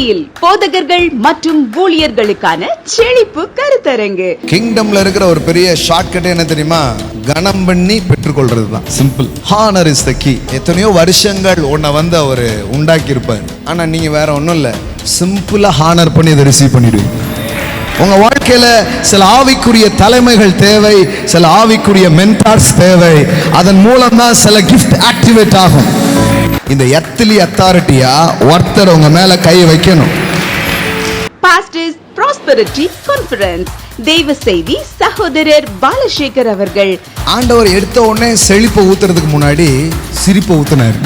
மத்தியில் போதகர்கள் மற்றும் ஊழியர்களுக்கான செழிப்பு கருத்தரங்கு. கிங்டம்ல இருக்கிற ஒரு பெரிய ஷார்ட்கட் என்ன தெரியுமா? கனம் பண்ணி பெற்றுக்கொள்றது தான் simple honour is the key எத்தனையோ வருஷங்கள் உன்னை வந்து அவர் உண்டாக்கி இருப்பார் ஆனா நீங்க வேற ஒன்றும் இல்லை. சிம்பிளா ஹானர் பண்ணி இதை ரிசீவ் பண்ணிடுவீங்க. உங்க வாழ்க்கையில சில ஆவிக்குரிய தலைமைகள் தேவை சில ஆவிக்குரிய மென்டார்ஸ் தேவை. அதன் மூலம் தான் சில கிஃப்ட் ஆக்டிவேட் ஆகும். இந்த எத்திலி அத்தாரிட்டியா ஒருத்தர் உங்க மேல கை வைக்கணும். பாஸ்டர்ஸ் ப்ராஸ்பரிட்டி கான்ஃபரன்ஸ் தெய்வ செய்தி சகோதரர் பாலசேகர் அவர்கள். ஆண்டவர் எடுத்த உடனே செழிப்பை ஊத்துறதுக்கு முன்னாடி சிரிப்பை ஊத்துனாரு.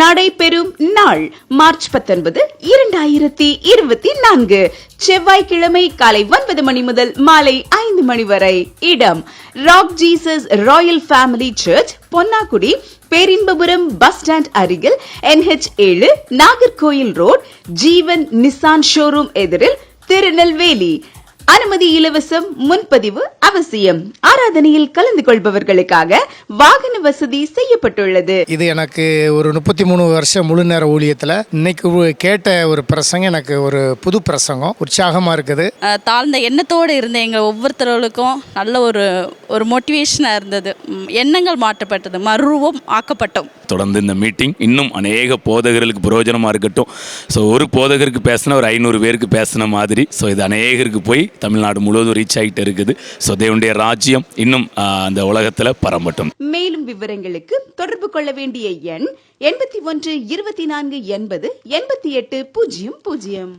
நடைபெறும் நாள் மார்ச் பத்தொன்பது இரண்டாயிரத்தி இருபத்தி நான்கு. செவ்வாய்க்கிழமை காலை ஒன்பது மணி முதல் மாலை ஐந்து மணி வரை இடம். Rock Jesus royal family church Ponnakudi Perinbapuram bus stand அருகில் என்ஹெச் ஏழு Nagercoil road Jeevan Nissan showroom எதிரில் திருநெல்வேலி. அனுமதி இலவசம் முன்பதிவு அவசியம். ஆராதனையில் கலந்து கொள்பவர்களுக்காக வாகன வசதி செய்யப்பட்டுள்ளது. இது எனக்கு ஒரு முப்பத்தி மூணு வருஷம் முழு நேர ஊழியத்தில் இன்னைக்கு கேட்ட ஒரு பிரசங்கம் எனக்கு ஒரு புது பிரசங்கம் உற்சாகமாக இருக்குது. தாழ்ந்த எண்ணத்தோடு இருந்த எங்கள் ஒவ்வொருத்தர்களுக்கும் நல்ல ஒரு ஒரு மோட்டிவேஷனாக இருந்தது. எண்ணங்கள் மாற்றப்பட்டது மறுரூபம் ஆக்கப்பட்டோம். தொடர்ந்து இந்த மீட்டிங் இன்னும் அநேக போதகர்களுக்கு பிரயோஜனமாக இருக்கட்டும். ஸோ ஒரு போதகருக்கு பேசின ஒரு ஐநூறு பேருக்கு பேசின மாதிரி. ஸோ இது அநேகருக்கு போய் தமிழ்நாடு முழுவதும் ரீச் ஆகிட்டு இருக்குது. ஸோ தேவனுடைய ராஜ்யம் இன்னும் ஆஹ், அந்த உலகத்தில் பரம்பட்டும். மேலும் விவரங்களுக்கு தொடர்பு கொள்ள வேண்டிய எண் எண்பத்தி ஒன்று இருபத்தி நான்கு எண்பது எண்பத்தி எட்டு பூஜ்ஜியம் பூஜ்ஜியம்.